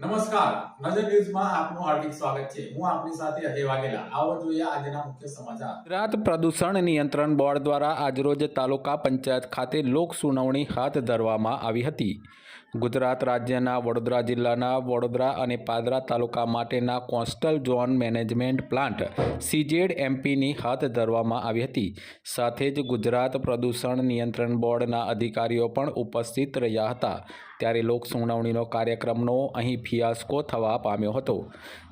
નમસ્કાર. નજર ન્યૂઝમાં આપનું હાર્દિક સ્વાગત છે. હું આપની સાથે અજય વાઘેલા. આવો જોઈએ આજના મુખ્ય સમાચાર. ગુજરાત પ્રદૂષણ નિયંત્રણ બોર્ડ દ્વારા આજરોજ તાલુકા પંચાયત ખાતે લોક સુનાવણી હાથ ધરવામાં આવી હતી. ગુજરાત રાજ્યના વડોદરા જિલ્લાના વડોદરા અને પાદરા તાલુકા માટેના coastal zone management plant CZ એમપીની હાથ ધરવામાં આવી હતી. સાથે જ ગુજરાત પ્રદૂષણ નિયંત્રણ બોર્ડના અધિકારીઓ પણ ઉપસ્થિત રહ્યા હતા. ત્યારે લોક સુનાવણીનો કાર્યક્રમનો અહીં ફિયાસ્કો થવા પામ્યો હતો.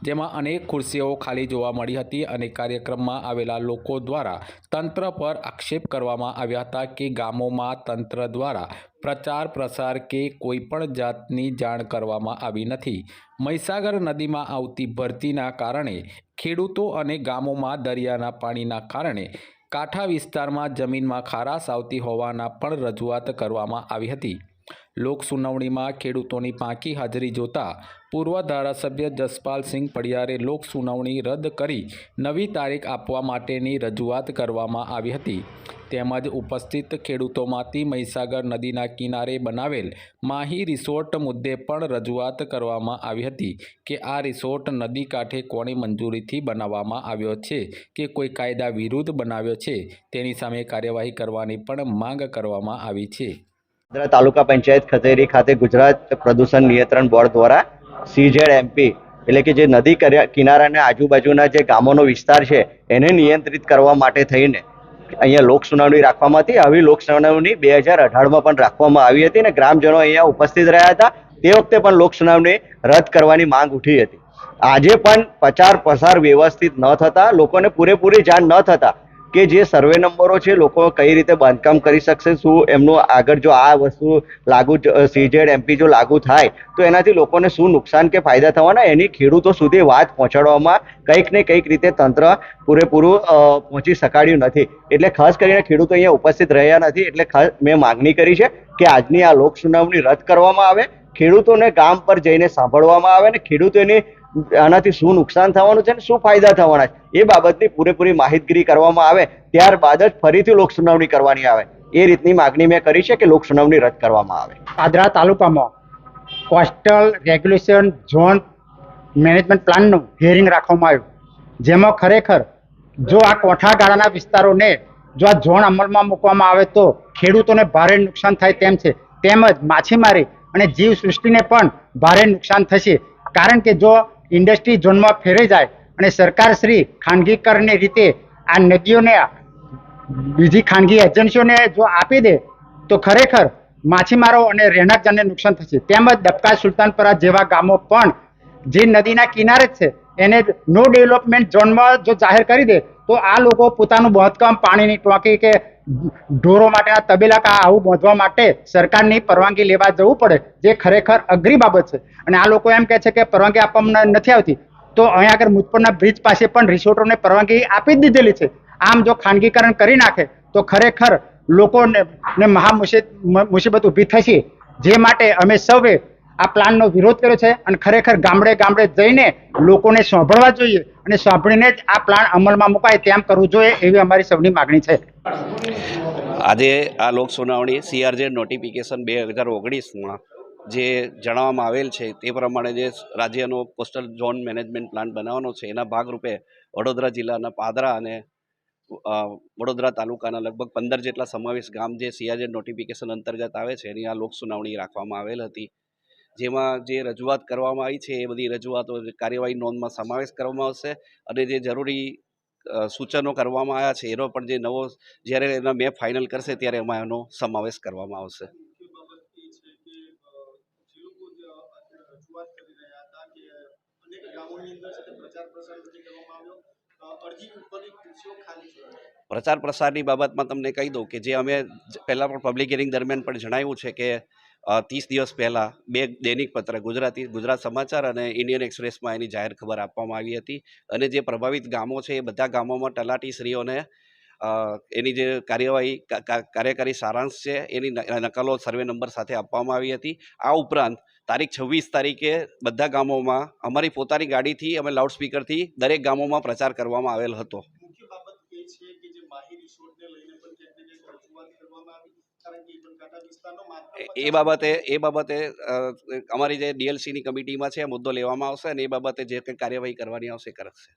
જેમાં અનેક ખુરશીઓ ખાલી જોવા મળી હતી અને કાર્યક્રમમાં આવેલા લોકો દ્વારા તંત્ર પર આક્ષેપ કરવામાં આવ્યા હતા કે ગામોમાં તંત્ર દ્વારા પ્રચાર પ્રસાર કે કોઈપણ જાતની જાણ કરવામાં આવી નથી. મહીસાગર નદીમાં આવતી ભરતીના કારણે ખેડૂતો અને ગામોમાં દરિયાના પાણીના કારણે કાંઠા વિસ્તારમાં જમીનમાં ખારાશ આવતી હોવાના પણ રજૂઆત કરવામાં આવી હતી. લોકસુનાવણીમાં ખેડૂતોની પાંખી હાજરી જોતા પૂર્વ ધારાસભ્ય જસપાલસિંહ પડિયારે લોકસુનાવણી રદ કરી નવી તારીખ આપવા માટેની રજૂઆત કરવામાં આવી હતી. તેમજ ઉપસ્થિત ખેડૂતોમાંથી મહીસાગર નદીના કિનારે બનાવેલ માહી રિસોર્ટ મુદ્દે પણ રજૂઆત કરવામાં આવી હતી કે આ રિસોર્ટ નદી કાંઠે કોની મંજૂરીથી બનાવવામાં આવ્યો છે કે કોઈ કાયદા વિરુદ્ધ બનાવ્યો છે તેની સામે કાર્યવાહી કરવાની પણ માંગ કરવામાં આવી છે. વડોદરા તાલુકા પંચાયત ખતેરી ખાતે ગુજરાત પ્રદૂષણ નિયંત્રણ બોર્ડ દ્વારા સીઝેડ એમપી એટલે કે જે નદી કિનારાના આજુબાજુના જે ગામોનો વિસ્તાર છે, એને નિયંત્રિત કરવા માટે થઈને અહીંયા લોક સુનાવણી રાખવામાં હતી. આવી લોક સુનાવણી બે હજાર અઢારમાં પણ રાખવામાં આવી હતી અને ગ્રામજનો અહીંયા ઉપસ્થિત રહ્યા હતા. તે વખતે પણ લોક સુનાવણી રદ કરવાની માંગ ઉઠી હતી. આજે પણ પ્રચાર પ્રસાર વ્યવસ્થિત ન થતા, લોકોને પૂરેપૂરી જાણ ન થતા કે જે સર્વે નંબરો છે, લોકો કઈ રીતે બાંધકામ કરી શકશે, શું એમનું આગળ જો આ વસ્તુ લાગુ સીજેડ એમપી જો લાગુ થાય, તો એનાથી લોકોને શું નુકસાન કે ફાયદા થવાના, એની ખેડૂતો સુધી વાત પહોંચાડવામાં કંઈક ને કંઈક રીતે તંત્ર પૂરેપૂરું પહોંચી શકાડ્યું નથી. એટલે ખાસ કરીને ખેડૂતો અહીંયા ઉપસ્થિત રહ્યા નથી, એટલે ખાસ મેં માગણી કરી છે કે આજની આ લોક સુનાવણી રદ કરવામાં આવે, ખેડૂતોને ગામ પર જઈને સાંભળવામાં આવે અને ખેડૂતોની આનાથી શું નુકસાન થવાનું છે અને શું ફાયદા થવાના છે? એ બાબતની પૂરેપૂરી માહિતગીરી કરવામાં આવે, ત્યારબાદ જ ફરીથી લોક સુનાવણી કરવાની આવે. એ રીતની માગણી મેં કરી છે કે લોક સુનાવણી રદ કરવામાં આવે. આદરા તાલુકામાં કોસ્ટલ રેગ્યુલેશન ઝોન મેનેજમેન્ટ પ્લાનનું હિયરિંગ રાખવામાં આવ્યું. જેમાં ખરેખર જો આ કોઠાગાળાના વિસ્તારોને જો આ ઝોન અમલમાં મૂકવામાં આવે તો ખેડૂતોને ભારે નુકસાન થાય તેમ છે. તેમજ માછીમારી અને જીવ સૃષ્ટિને પણ ભારે નુકસાન થશે. કારણ કે જો ઇન્ડસ્ટ્રી ઝોનમાં ફેરવી જાય અને સરકારશ્રી ખાનગીકરણની રીતે આ નદીઓને બીજી ખાનગી એજન્સીઓને જો આપી દે, તો ખરેખર માછીમારો અને રહેણાંકજનને નુકસાન થશે. તેમજ દબકા સુલતાનપરા જેવા ગામો પણ જે નદીના કિનારે છે, એને નો ડેવલપમેન્ટ ઝોનમાં જો જાહેર કરી દે, તો આ લોકો પોતાનું બાંધકામ પાણીની ટોંકી કે ઢોરો માટેના તબેલા કા આવું બાંધવા માટે સરકારની પરવાનગી લેવા જવું પડે, જે ખરેખર અઘરી બાબત છે. અને આ લોકો એમ કહે છે કે પરવાનગી આપવામાં નથી આવતી. તો અહીંયા આગળ મુજપરના બ્રિજ પાસે પણ રિસોર્ટોને પરવાનગી આપી જ દીધેલી છે. આમ જો ખાનગીકરણ કરી નાખે, તો ખરેખર લોકોને ને મહા મુસી- મુસીબત ઊભી થશે. જે માટે અમે સૌએ આ પ્લાનનો વિરોધ કર્યો છે અને ખરેખર ગામડે ગામડે જઈને લોકોને સાંભળવા જોઈએ અને સાંભળીને જ આ પ્લાન અમલમાં મુકાય તેમ કરવું જોઈએ એવી અમારી સૌની માગણી છે. આજે આ લોક સુનાવણી સીઆરજે નોટિફિકેશન બે હજાર ઓગણીસમાં જે જણાવવામાં આવેલ છે તે પ્રમાણે જે રાજ્યનો કોસ્ટલ ઝોન મેનેજમેન્ટ પ્લાન બનાવવાનો છે એના ભાગરૂપે વડોદરા જિલ્લાના પાદરા અને વડોદરા તાલુકાના લગભગ પંદર જેટલા સમાવેશ ગામ જે સીઆરજે નોટિફિકેશન અંતર્ગત આવે છે એની આ લોક સુનાવણી રાખવામાં આવેલ હતી. જેમાં જે રજૂઆત કરવામાં આવી છે, એ બધી રજૂઆતો, કાર્યવાહી નોંધમાં સમાવેશ કરવામાં આવશે અને જે જરૂરી સૂચનો કરવામાં આવ્યા છે, એનો પણ જે નવો, જ્યારે એના મેં ફાઇનલ કરશે, ત્યારે એમાં એનો સમાવેશ કરવામાં આવશે. પ્રચાર પ્રસારની બાબતમાં તમને કહી દઉં કે જે અમે પહેલાં પણ પબ્લિક હિયરિંગ દરમિયાન પણ જણાવ્યું છે કે ત્રીસ દિવસ પહેલાં બે દૈનિક પત્ર, ગુજરાતી, ગુજરાત સમાચાર અને ઇન્ડિયન એક્સપ્રેસમાં એની જાહેર ખબર આપવામાં આવી હતી. અને જે પ્રભાવિત ગામો છે, એ બધા ગામોમાં તલાટીશ્રીઓને શ્રીઓને એની જે કાર્યવાહી કાર્યકારી સારાંશ છે, એની નકલો સર્વે નંબર સાથે આપવામાં આવી હતી. આ ઉપરાંત તારીખ છવ્વીસ તારીખે બધા ગામોમાં અમારી પોતાની ગાડીથી, અમે લાઉડસ્પીકરથી દરેક ગામોમાં પ્રચાર કરવામાં આવેલ હતો મુખ્ય બાબત એ છે કે જે માહી રિસોર્ટને લઈને પણ ક્યાંક ને ક્યાંક રજૂઆત કરવામાં આવી એ- એ બાબતે એ બાબતે અમારી જે ડીએલસીની કમિટીમાં છે મુદ્દો લેવામાં આવશે અને એ બાબતે જે કંઈ કાર્યવાહી કરવાની આવશે કરશે.